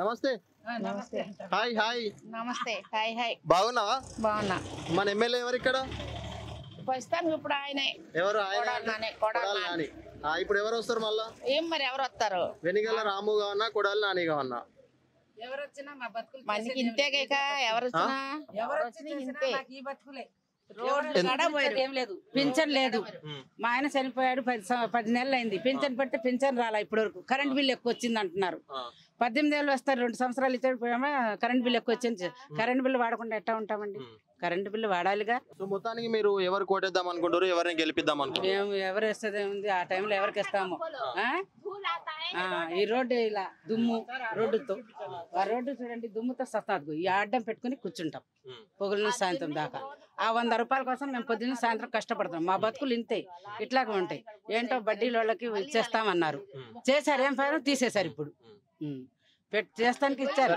నమస్తే. నమస్తే hi hi. నమస్తే హాయ్ హాయ్. బాగున్నావా? బాగున్నా. మన ఎమ్మెల్యే ఎవరు ఇక్కడ ప్రస్తుతానికి ఇప్పుడు ఆయనే. ఎవరు ఆయన? ఇప్పుడు ఎవరు వస్తారు మళ్ళా? ఏం మరి ఎవరు వస్తారు? వెనిగల రాము కావన్నా కొడాలి నాని కావన్నా ఎవరు వచ్చినా మా బతుకులు మనకి ఇంతే కేక ఎవరు? వచ్చినా ఎవరు వచ్చినా? ఇంతే. నాకు ఈ బతుకులే. పింఛన్ లేదు. మా ఆయన చనిపోయాడు పది సం- పది నెలలు అయింది పింఛన్ పెడితే పింఛన్ రాలా ఇప్పటి వరకు కరెంట్ బిల్ ఎక్కువ వచ్చింది అంటున్నారు. పద్దెనిమిది ఏళ్ళు వస్తారు రెండు సంవత్సరాలు ఇచ్చాడు పోయామా? కరెంట్ బిల్ ఎక్కువ వచ్చింది. కరెంట్ బిల్ వాడకుండా ఎట్టా ఉంటామండి. Current bill వాడాలిగా. సో మొత్తానికి మీరు ఎవరు కోటేద్దాం అనుకుంటారు ఎవరిని గెలిపిద్దాం అనుకుంటారు? మేము ఎవరు వేస్తుంది ఉంది ఆ టైంలో ఎవరికి ఇస్తాము ఆ? ఆ, ఈ రోడ్డు ఇలా దుమ్ము రోడ్డుతో. ఆ రోడ్డు చూడండి దుమ్ముతో సస్తాదు ఈ అడ్డం పెట్టుకుని కూర్చుంటాం. ఉమ్. పొగుల నుంచి సాయంత్రం దాకా. ఆ వంద రూపాయల కోసం మేము పొద్దున్న సాయంత్రం కష్టపడతాం మా బతుకులు ఇంతే. ఇట్లాగే ఉంటాయి. ఏంటో బడ్డీల వాళ్ళకి ఇచ్చేస్తామన్నారు. చేశారు ఏం పైన తీసేశారు ఇప్పుడు. చేస్తానికి ఇచ్చారు.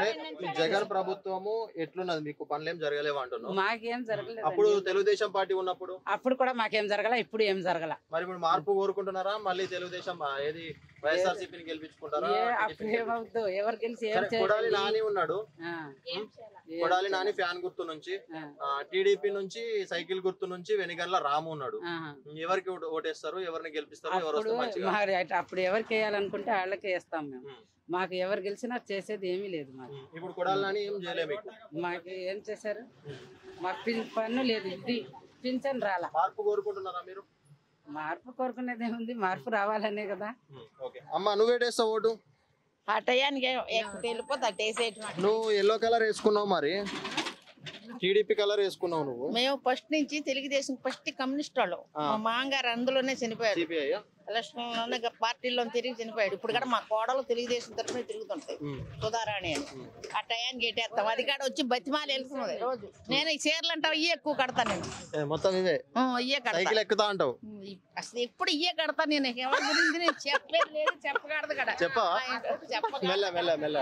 జగన్ ప్రభుత్వము ఎట్లున్నది? మీకు పనులు ఏం జరగలేవు అంటున్నావు? మాకేం జరగలేదు అప్పుడు తెలుగుదేశం పార్టీ ఉన్నప్పుడు? అప్పుడు కూడా మాకేం జరగల ఇప్పుడు ఏం జరగల. మరి ఇప్పుడు మార్పు కోరుకుంటున్నారా? మళ్ళీ తెలుగుదేశం ఏది వైఎస్ఆర్సీపీని గెలిపించుకుంటారా? ఎవరు గెలిచి కొడాలి నాని ఉన్నాడు. ఆ. కొడాలి నాని ఫ్యాన్ గుర్తు నుంచి. టీడీపీ నుంచి సైకిల్ గుర్తు నుంచి వెనిగల్ల రాము ఉన్నాడు. ఎవరికి ఓటు- ఓటేస్తారు? ఎవరిని గెలిపిస్తారు ఎవరు మరి అట్- అప్పుడు ఎవరికి వేయాలనుకుంటే వాళ్ళకే వేస్తాం మేము. మాకు ఎవరు గెలిచినా చేసేది ఏమీ లేదు మాకు. ఇప్పుడు కొడాలి నాని ఏం చేయలే మీకు ఏం చేశారు? మాకు పిన్- పన్ను లేదు ఇది పింఛన్ రాలా. మార్పు కోరుకుంటున్నారా మీరు? మార్పు కోరుకునేది ఏముంది మార్పు రావాలనే కదా. ఓకే. అమ్మ నువ్వేటేస్తావు ఓటు? ఆ టయానికి వెళ్ళిపోతా టేసేయటం నువ్వు ఎల్లో కలర్ వేసుకున్నావు మరి. టీడీపీ కలర్ వేసుకున్నావు నువ్వు. మేము ఫస్ట్ నుంచి తెలుగుదేశం ఫస్ట్ కమ్యూనిస్ట్ వాళ్ళు. మా మామగారు అందులోనే చనిపోయారు. ఎలక్షన్ పార్టీలో తిరిగి చనిపోయాడు. ఇప్పుడు కూడా మా కోడలు తెలుగుదేశం తరఫున తిరుగుతుంటాయి సుధారాణి అని. ఆ టయానికి ఎట్టేస్తాం అది కాడ వచ్చి బతిమాలు వెళ్తున్నది. రోజు. నేను ఈ చీరలు అంటావు ఇయ్యే ఎక్కువ కడతాను నేను. మొత్తం ఇవే ఆ, ఇయ్యే కడతా. సైకిల్ ఎక్కుతా అంటావు? అసలు ఎప్పుడు ఇయ్యే కడతాను నేను. ఎవరి గురించి నేను చెప్పలేదు లేదు చెప్పకూడదు కదా. చెప్పవా? చెప్పక మెల్ల మెల్ల మెల్ల.